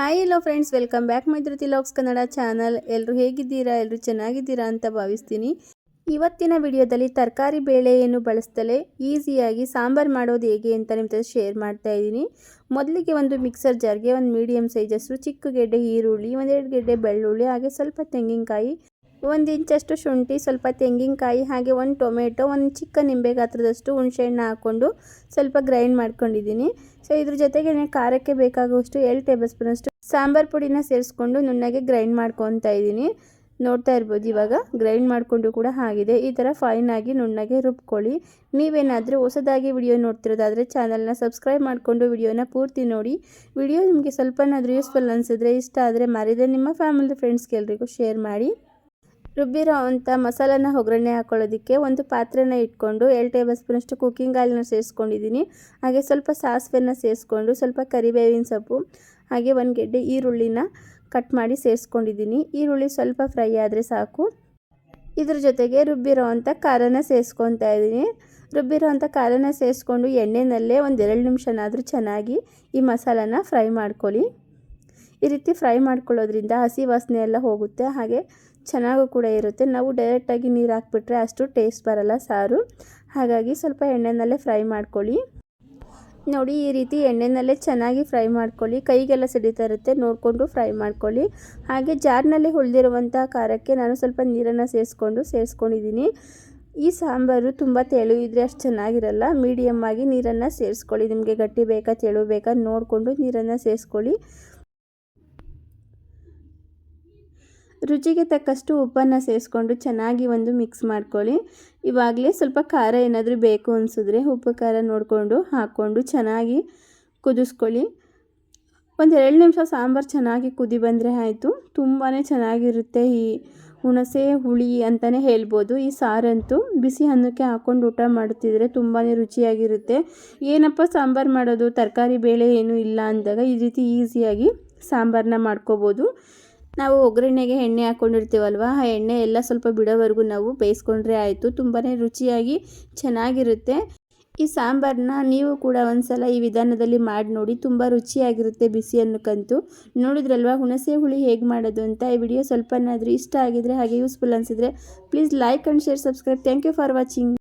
Hi hello friends welcome back ಮೈದ್ರತಿ ಲಾಕ್ಸ್ Kannada channel ಎಲ್ಲರೂ ಹೇಗಿದ್ದೀರಾ? ಎಲ್ಲರೂ ಚೆನ್ನಾಗಿದ್ದೀರಾ ಅಂತ ಭಾವಿಸ್ತೀನಿ. ಇವತ್ತಿನ ವಿಡಿಯೋದಲ್ಲಿ ತರಕಾರಿ ಬೇಳೆಯನ್ನು ಬಳಸ್ತಲೇ ಈಸಿಯಾಗಿ ಸಾಂಬಾರು ಮಾಡೋದು ಹೇಗೆ ಅಂತ ನಿಮ್ಮ ಜೊತೆ ಶೇರ್ ಮಾಡ್ತಾ ಇದ್ದೀನಿ. ಮೊದಲಿಗೆ ಒಂದು ಮಿಕ್ಸರ್ ಜಾರ್ಗೆ ಒಂದು ಮೀಡಿಯಮ್ ಸೈಜಸ್ಸು ಚಿಕ್ಕ ಗೆಡ್ಡೆ ಈರುಳ್ಳಿ, ಒಂದೆರಡು ಗೆಡ್ಡೆ ಬೆಳ್ಳುಳ್ಳಿ, ಹಾಗೆ ಸ್ವಲ್ಪ ತೆಂಗಿನಕಾಯಿ ಒಂದು ಇಂಚಷ್ಟು ಶುಂಠಿ, ಸ್ವಲ್ಪ ತೆಂಗಿನಕಾಯಿ, ಹಾಗೆ ಒಂದು ಟೊಮೆಟೊ, ಒಂದು ಚಿಕ್ಕ ನಿಂಬೆ ಗಾತ್ರದಷ್ಟು ಹುಣಸೆಹಣ್ಣು ಹಾಕ್ಕೊಂಡು ಸ್ವಲ್ಪ ಗ್ರೈಂಡ್ ಮಾಡ್ಕೊಂಡಿದ್ದೀನಿ. ಸೊ ಇದ್ರ ಜೊತೆಗೆ ಖಾರಕ್ಕೆ ಬೇಕಾಗುವಷ್ಟು ಏಳು ಟೇಬಲ್ ಸ್ಪೂನಷ್ಟು ಸಾಂಬಾರು ಪುಡಿನ ಸೇರಿಸ್ಕೊಂಡು ನುಣ್ಣಗೆ ಗ್ರೈಂಡ್ ಮಾಡ್ಕೊತಾ ಇದ್ದೀನಿ. ನೋಡ್ತಾ ಇರ್ಬೋದು, ಇವಾಗ ಗ್ರೈಂಡ್ ಮಾಡಿಕೊಂಡು ಕೂಡ ಆಗಿದೆ. ಈ ಥರ ಫೈನಾಗಿ ನುಣ್ಣಗೆ ರುಬ್ಕೊಳ್ಳಿ. ನೀವೇನಾದರೂ ಹೊಸದಾಗಿ ವಿಡಿಯೋ ನೋಡ್ತಿರೋದಾದರೆ ಚಾನಲ್ನ ಸಬ್ಸ್ಕ್ರೈಬ್ ಮಾಡಿಕೊಂಡು ವಿಡಿಯೋನ ಪೂರ್ತಿ ನೋಡಿ. ವಿಡಿಯೋ ನಿಮಗೆ ಸ್ವಲ್ಪನಾದರೂ ಯೂಸ್ಫುಲ್ ಅನಿಸಿದ್ರೆ ಇಷ್ಟ ಆದರೆ ಮರಿದೆ ನಿಮ್ಮ ಫ್ಯಾಮಿಲಿ, ಫ್ರೆಂಡ್ಸ್ಗೆಲ್ರಿಗೂ ಶೇರ್ ಮಾಡಿ. ರುಬ್ಬಿರೋ ಅಂಥ ಮಸಾಲನ ಒಗ್ಗರಣೆ ಹಾಕೊಳ್ಳೋದಕ್ಕೆ ಒಂದು ಪಾತ್ರೆನ ಇಟ್ಕೊಂಡು ಎರಡು ಟೇಬಲ್ ಸ್ಪೂನಷ್ಟು ಕುಕ್ಕಿಂಗ್ ಆಯಿಲ್ನ ಸೇರಿಸ್ಕೊಂಡಿದ್ದೀನಿ. ಹಾಗೆ ಸ್ವಲ್ಪ ಸಾಸಿವೆನ ಸೇರಿಸ್ಕೊಂಡು ಸ್ವಲ್ಪ ಕರಿಬೇವಿನ ಸೊಪ್ಪು, ಹಾಗೆ ಒಂದು ಗೆಡ್ಡೆ ಈರುಳ್ಳಿನ ಕಟ್ ಮಾಡಿ ಸೇರಿಸ್ಕೊಂಡಿದ್ದೀನಿ. ಈರುಳ್ಳಿ ಸ್ವಲ್ಪ ಫ್ರೈ ಆದರೆ ಸಾಕು. ಇದ್ರ ಜೊತೆಗೆ ರುಬ್ಬಿರೋ ಅಂಥ ಖಾರನ ಸೇರಿಸ್ಕೊತಾ ಇದ್ದೀನಿ. ರುಬ್ಬಿರೋ ಅಂಥ ಖಾರನ ಸೇರಿಸ್ಕೊಂಡು ಎಣ್ಣೆನಲ್ಲೇ ಒಂದು ಎರಡು ನಿಮಿಷನಾದರೂ ಚೆನ್ನಾಗಿ ಈ ಮಸಾಲಾನ ಫ್ರೈ ಮಾಡ್ಕೊಳ್ಳಿ. ಈ ರೀತಿ ಫ್ರೈ ಮಾಡ್ಕೊಳ್ಳೋದ್ರಿಂದ ಹಸಿ ವಾಸನೆ ಎಲ್ಲ ಹೋಗುತ್ತೆ. ಹಾಗೆ ಚೆನ್ನಾಗೂ ಕೂಡ ಇರುತ್ತೆ. ನಾವು ಡೈರೆಕ್ಟಾಗಿ ನೀರು ಹಾಕ್ಬಿಟ್ರೆ ಅಷ್ಟು ಟೇಸ್ಟ್ ಬರಲ್ಲ ಸಾರು. ಹಾಗಾಗಿ ಸ್ವಲ್ಪ ಎಣ್ಣೆನಲ್ಲೇ ಫ್ರೈ ಮಾಡ್ಕೊಳ್ಳಿ. ನೋಡಿ ಈ ರೀತಿ ಎಣ್ಣೆನಲ್ಲೇ ಚೆನ್ನಾಗಿ ಫ್ರೈ ಮಾಡ್ಕೊಳ್ಳಿ. ಕೈಗೆಲ್ಲ ಸಿಡಿತಾ ಇರುತ್ತೆ, ನೋಡಿಕೊಂಡು ಫ್ರೈ ಮಾಡ್ಕೊಳ್ಳಿ. ಹಾಗೆ ಜಾರ್ನಲ್ಲಿ ಉಳಿದಿರುವಂಥ ಖಾರಕ್ಕೆ ನಾನು ಸ್ವಲ್ಪ ನೀರನ್ನು ಸೇರಿಸ್ಕೊಂಡು, ಸೇರಿಸ್ಕೊಂಡಿದ್ದೀನಿ. ಈ ಸಾಂಬಾರು ತುಂಬ ತೆಳು ಇದ್ದರೆ ಅಷ್ಟು ಚೆನ್ನಾಗಿರಲ್ಲ. ಮೀಡಿಯಮ್ ಆಗಿ ನೀರನ್ನು ಸೇರಿಸ್ಕೊಳ್ಳಿ. ನಿಮಗೆ ಗಟ್ಟಿ ಬೇಕಾ, ತೆಳು ಬೇಕಾ ನೋಡಿಕೊಂಡು ನೀರನ್ನು ಸೇರಿಸ್ಕೊಳ್ಳಿ. ರುಚಿಗೆ ತಕ್ಕಷ್ಟು ಉಪ್ಪನ್ನು ಸೇರಿಸ್ಕೊಂಡು ಚೆನ್ನಾಗಿ ಒಂದು ಮಿಕ್ಸ್ ಮಾಡ್ಕೊಳ್ಳಿ. ಇವಾಗಲೇ ಸ್ವಲ್ಪ ಖಾರ ಏನಾದರೂ ಬೇಕು ಅನಿಸಿದ್ರೆ ಉಪ್ಪು ಖಾರ ನೋಡಿಕೊಂಡು ಹಾಕ್ಕೊಂಡು ಚೆನ್ನಾಗಿ ಕುದಿಸ್ಕೊಳ್ಳಿ. ಒಂದು ಎರಡು ನಿಮಿಷ ಸಾಂಬಾರು ಚೆನ್ನಾಗಿ ಕುದಿ ಬಂದರೆ ಆಯಿತು. ತುಂಬಾ ಚೆನ್ನಾಗಿರುತ್ತೆ ಈ ಹುಣಸೆ ಹುಳಿ ಅಂತಲೇ ಹೇಳ್ಬೋದು. ಈ ಸಾರಂತೂ ಬಿಸಿ ಅನ್ನಕ್ಕೆ ಹಾಕ್ಕೊಂಡು ಊಟ ಮಾಡುತ್ತಿದ್ರೆ ತುಂಬಾ ರುಚಿಯಾಗಿರುತ್ತೆ. ಏನಪ್ಪ ಸಾಂಬಾರು ಮಾಡೋದು? ತರಕಾರಿ ಬೇಳೆ ಏನೂ ಇಲ್ಲ ಅಂದಾಗ ಈ ರೀತಿ ಈಸಿಯಾಗಿ ಸಾಂಬಾರನ್ನ ಮಾಡ್ಕೋಬೋದು. ನಾವು ಒಗ್ಗರಣೆಗೆ ಎಣ್ಣೆ ಹಾಕ್ಕೊಂಡಿರ್ತೀವಲ್ವ ಆ ಎಣ್ಣೆ ಎಲ್ಲ ಸ್ವಲ್ಪ ಬಿಡೋವರೆಗೂ ನಾವು ಬೇಯಿಸ್ಕೊಂಡ್ರೆ ಆಯಿತು. ತುಂಬಾ ರುಚಿಯಾಗಿ ಚೆನ್ನಾಗಿರುತ್ತೆ. ಈ ಸಾಂಬಾರನ್ನ ನೀವು ಕೂಡ ಒಂದ್ಸಲ ಈ ವಿಧಾನದಲ್ಲಿ ಮಾಡಿ ನೋಡಿ. ತುಂಬ ರುಚಿಯಾಗಿರುತ್ತೆ ಬಿಸಿ ಅನ್ನಕ್ಕಂತೂ. ನೋಡಿದ್ರಲ್ವ? ಹುಣಸೆ ಹುಳಿ ಹೇಗೆ ಮಾಡೋದು ಅಂತ? ಈ ವಿಡಿಯೋ ಸ್ವಲ್ಪನಾದರೂ ಇಷ್ಟ ಆಗಿದ್ರೆ ಹಾಗೆ ಯೂಸ್ಫುಲ್ ಅನಿಸಿದ್ರೆ please like and share, subscribe. Thank you for watching.